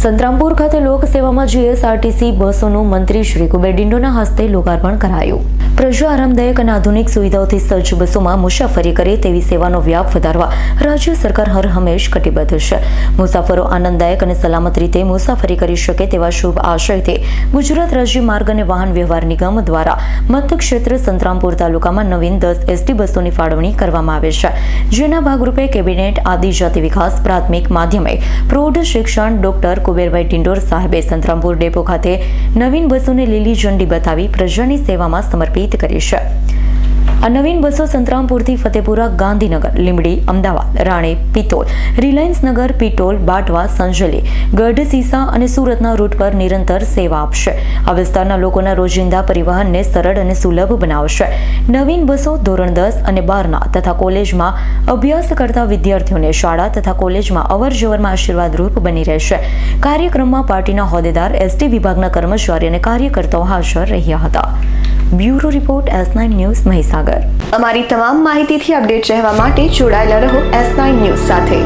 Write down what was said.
સંતરામપુર ખાતે લોકસેવામાં જીએસઆરટીસી બસોનું મંત્રી શ્રી કુબેર હસ્તે લોકાર્પણ કરાયું. પ્રજા આરામદાયક અને આધુનિક સુવિધાઓથી સજ્જ બસોમાં મુસાફરી કરે તેવી સેવાનો વ્યાપ વધારવા રાજ્ય સરકાર હર હંમેશ કટિબદ્ધ છે. મુસાફરો આનંદદાયક અને સલામત રીતે મુસાફરી કરી શકે તેવા શુભ આશયથી ગુજરાત રાજ્ય માર્ગ અને વાહન વ્યવહાર નિગમ દ્વારા મતક્ષેત્ર સંતરામપુર તાલુકામાં નવીન દસ એસટી બસોની ફાળવણી કરવામાં આવે છે. જેના ભાગરૂપે કેબિનેટ આદિજાતિ વિકાસ પ્રાથમિક માધ્યમિક પ્રૌઢ શિક્ષણ ડોક્ટર કુબેરભાઈ ટિંડોર સાહેબે સંતરામપુર ડેપો ખાતે નવીન બસોને લીલી ઝંડી બતાવી પ્રજાની સેવામાં સમર્પિત કરી છે. આ નવીન બસો સંતરામપુરથી ફતેપુરા ગાંધીનગર લીમડી અમદાવાદ, રાણે, પિત્તોલ, રિલાયન્સ નગર પિટોલ બાટવા, સંજલી ગઢસીસા અને સુરતના રૂટ પર નિરંતર સેવા આપશે. આ વિસ્તારના લોકોના રોજિંદા પરિવહનને સરળ અને સુલભ બનાવશે. નવીન બસો ધોરણ દસ અને બારના તથા કોલેજમાં અભ્યાસ કરતા વિદ્યાર્થીઓને શાળા તથા કોલેજમાં અવર જવરમાં આશીર્વાદરૂપ બની રહેશે. કાર્યક્રમમાં પાર્ટીના હોદ્દેદાર, એસટી વિભાગના કર્મચારી અને કાર્યકર્તાઓ હાજર રહ્યા હતા. Bureau report S nine news Mahisagar. અમારી તમામ માહિતીથી અપડેટ રહેવા માટે જોડાયેલા રહો એસ નાઇન ન્યૂઝ સાથે.